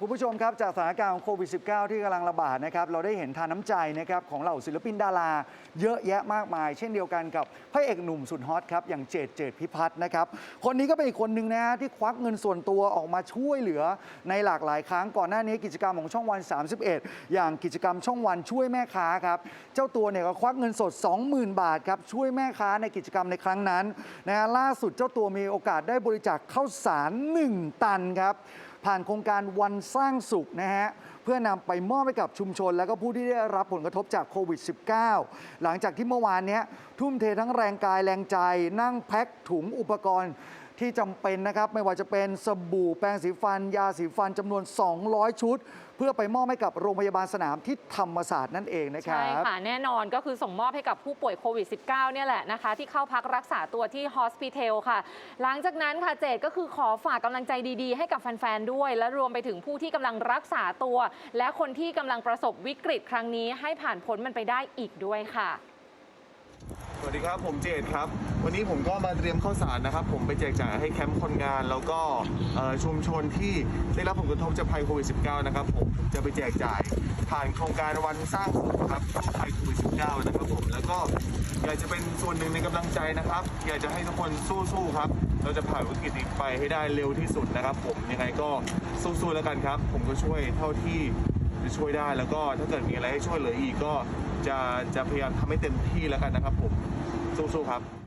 คุณผู้ชมครับจากสถานการณ์ของโควิด -19 ที่กำลังระบาดนะครับเราได้เห็นทานน้ำใจนะครับของเหล่าศิลปินดารา เยอะแยะมากมาย เช่นเดียวกันกับพระเอกหนุ่มสุดฮอตครับอย่างเจดเจดพิพัฒน์นะครับคนนี้ก็เป็นอีกคนหนึ่งนะฮะที่ควักเงินส่วนตัวออกมาช่วยเหลือในหลากหลายครั้งก่อนหน้านี้กิจกรรมของช่องวัน 31 อย่างกิจกรรมช่องวันช่วยแม่ค้าครับเจ้าตัวเนี่ยก็ควักเงินสด 20,000 บาทครับช่วยแม่ค้าในกิจกรรมในครั้งนั้นนะฮะล่าสุดเจ้าตัวมีโอกาสได้บริจาคข้าวสาร 1 ตันครับ ผ่านโครงการวันสร้างสุขนะฮะเพื่อนำไปมอบให้กับชุมชน และก็ผู้ที่ได้รับผลกระทบจากโควิด -19 หลังจากที่เมื่อวานนี้ทุ่มเททั้งแรงกายแรงใจ นั่งแพ็คถุงอุปกรณ์ ที่จำเป็นนะครับ ไม่ว่าจะเป็นสบู่แปรงสีฟัน ยาสีฟันจำนวน 200 ชุด เพื่อไปมอบให้กับโรงพยาบาลสนามที่ธรรมศาสตร์นั่นเองนะครับ ใช่ค่ะ แน่นอนก็คือส่งมอบให้กับผู้ป่วยโควิด -19 เนี่ยแหละนะคะ ที่เข้าพักรักษาตัวที่ฮอสพิทอลค่ะ หลังจากนั้นค่ะเจดก็คือขอฝากกำลังใจดีๆ ให้กับแฟนๆด้วย และรวมไปถึงผู้ที่กำลังรักษาตัว และคนที่กำลังประสบวิกฤตครั้งนี้ให้ผ่านพ้นมันไปได้อีกด้วยค่ะ วัสดีครับผมเจดครับ วันนี้ผมก็มาเตรียมข้าวสารนะครับ ผมไปแจกจ่ายให้แคมป์คนงาน แล้วก็ชุมชนที่ได้รับผลกระทบจากภัยโควิด -19 นะครับผมจะไปแจกจ่ายผ่านโครงการวันสร้างสุขครับสู้ภัยโควิด -19 นะครับผมแล้วก็อยากจะเป็นส่วนหนึ่งในกำลังใจนะครับ อยากจะให้ทุกคนสู้ๆครับ เราจะผ่านวิกฤตนี้ไปให้ได้เร็วที่สุดนะครับ ผมยังไงก็สู้ๆแล้วกันครับ ผมก็ช่วยเท่าที่ จะช่วยได้แล้วก็ถ้าเกิดมีอะไรให้ช่วยเหลืออีกก็จะจะพยายามทำให้เต็มที่แล้วกันนะครับผมสู้ๆครับ